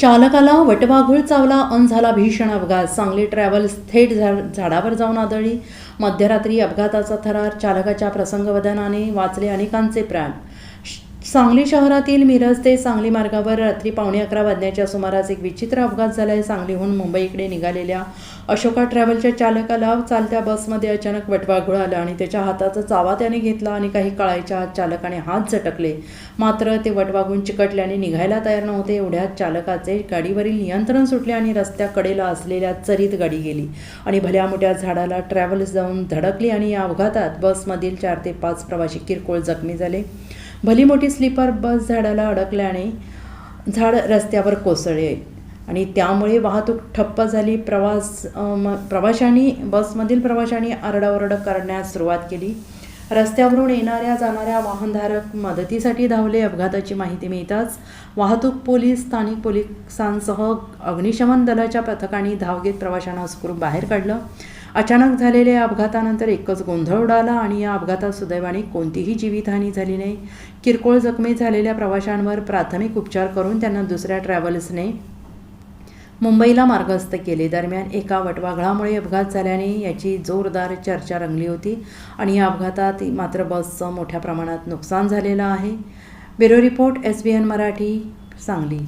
चालकाला वटवाघूळ चावला अन झाला भीषण अपघात. सांगली ट्रॅव्हल्स थेट झा झाडावर जाऊन आदळली. मध्यरात्री अपघाताचा थरार चालकाच्या प्रसंगवदनाने वाचले अनेकांचे प्राण. सांगली शहरातील मिरज ते सांगली मार्गावर रात्री पावणे अकरा वाजण्याच्या सुमारास एक विचित्र अपघात झाला आहे सांगलीहून मुंबईकडे निघालेल्या अशोका ट्रॅव्हलच्या चालकाला चालत्या बसमध्ये अचानक वटवाघूळ आला आणि त्याच्या हाताचा चावा त्याने घेतला आणि काही कळायच्या आत चालकाने हात झटकले. मात्र ते वटवाघून चिकटल्याने निघायला तयार नव्हते. एवढ्यात चालकाचे गाडीवरील नियंत्रण सुटले आणि रस्त्याकडेला असलेल्या चरीत गाडी गेली आणि भल्या मोठ्या झाडाला ट्रॅव्हल्स जाऊन धडकली आणि या अपघातात बसमधील चार ते पाच प्रवासी किरकोळ जखमी झाले. भली मोठी स्लीपर बस झाडाला अडकल्याने झाड रस्त्यावर कोसळले. आणि त्यामुळे वाहतूक ठप्प झाली. प्रवास प्रवाशांनी बसमधील प्रवाशांनी आरडाओरड करण्यास सुरुवात केली. रस्त्यावरून येणाऱ्या जाणाऱ्या वाहनधारक मदतीसाठी धावले. अपघाताची माहिती मिळताच वाहतूक पोलीस स्थानिक पोलिसांसह अग्निशमन दलाच्या पथकाने धाव घेत प्रवाशांना सुखरूप बाहेर काढलं. अचानक झालेल्या अपघातानंतर एकच गोंधळ उडाला आणि या अपघातात सुदैवाने कोणतीही जीवितहानी झाली नाही. किरकोळ जखमी झालेल्या प्रवाशांवर प्राथमिक उपचार करून त्यांना दुसऱ्या ट्रॅव्हल्सने मुंबईला मार्गस्थ केले. दरम्यान एका वटवाघळामुळे अपघात झाल्याने याची जोरदार चर्चा रंगली होती आणि या अपघातात मात्र बसचं मोठ्या प्रमाणात नुकसान झालेलं आहे. Bureau report S B N Marathi Sangli.